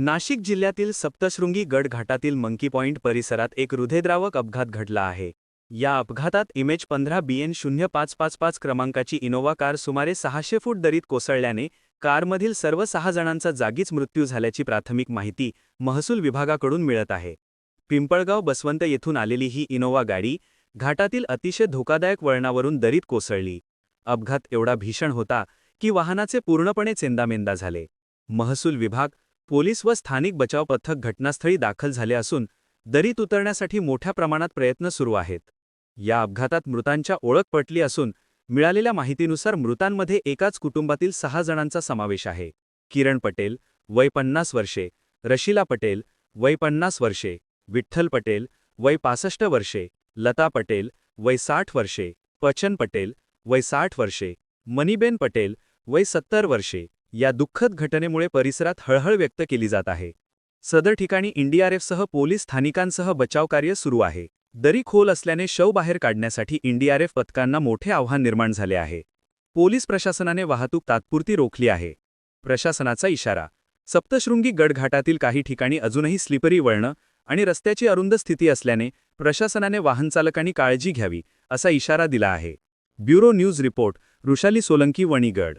नाशिक जिल्ह्यातील सप्तशृंगी गड घाटातील मंकी पॉइंट परिसरात एक हृदयद्रावक अपघात घडला आहे. या अपघातात इमेज पंधरा बीएन शून्य पाच पाच पाच क्रमांकाची इनोव्हा कार सुमारे सहाशे फूट दरीत कोसळल्याने कारमधील सर्व सहा जणांचा जागीच मृत्यू झाल्याची प्राथमिक माहिती महसूल विभागाकडून मिळत आहे. पिंपळगाव बसवंत येथून आलेली ही इनोव्हा गाडी घाटातील अतिशय धोकादायक वळणावरून दरीत कोसळली. अपघात एवढा भीषण होता की वाहनाचे पूर्णपणे चेंदामेंदा झाले. महसूल विभाग पोलीस व स्थानिक बचाव पथक घटनास्थळी दाखल झाले असून दरीत उतरण्यासाठी मोठ्या प्रमाणात प्रयत्न सुरू आहेत. या अपघातात मृतांच्या ओळख पटली असून मिळालेल्या माहितीनुसार मृतांमध्ये एकाच कुटुंबातील सहा जणांचा समावेश आहे. किरण पटेल वय पन्नास वर्षे रशिला पटेल वय पन्नास वर्षे विठ्ठल पटेल वय पासष्ट वर्षे लता पटेल वय साठ वर्षे पचन पटेल वय साठ वर्षे मनीबेन पटेल वय सत्तर वर्षे या दुःखद घटनेमुळे परिसरात हळहळ व्यक्त केली जात आहे. सदर ठिकाणी एनडीआरएफसह पोलीस स्थानिकांसह बचावकार्य सुरू आहे. दरी खोल असल्याने शव बाहेर काढण्यासाठी एनडीआरएफ पथकांना मोठे आव्हान निर्माण झाले आहे. पोलीस प्रशासनाने वाहतूक तात्पुरती रोखली आहे. प्रशासनाचा इशारा. सप्तशृंगी गडघाटातील काही ठिकाणी अजूनही स्लिपरी वळणं आणि रस्त्याची अरुंद स्थिती असल्याने प्रशासनाने वाहनचालकांनी काळजी घ्यावी असा इशारा दिला आहे. Bureau news report Rushali Solanki Vanigad.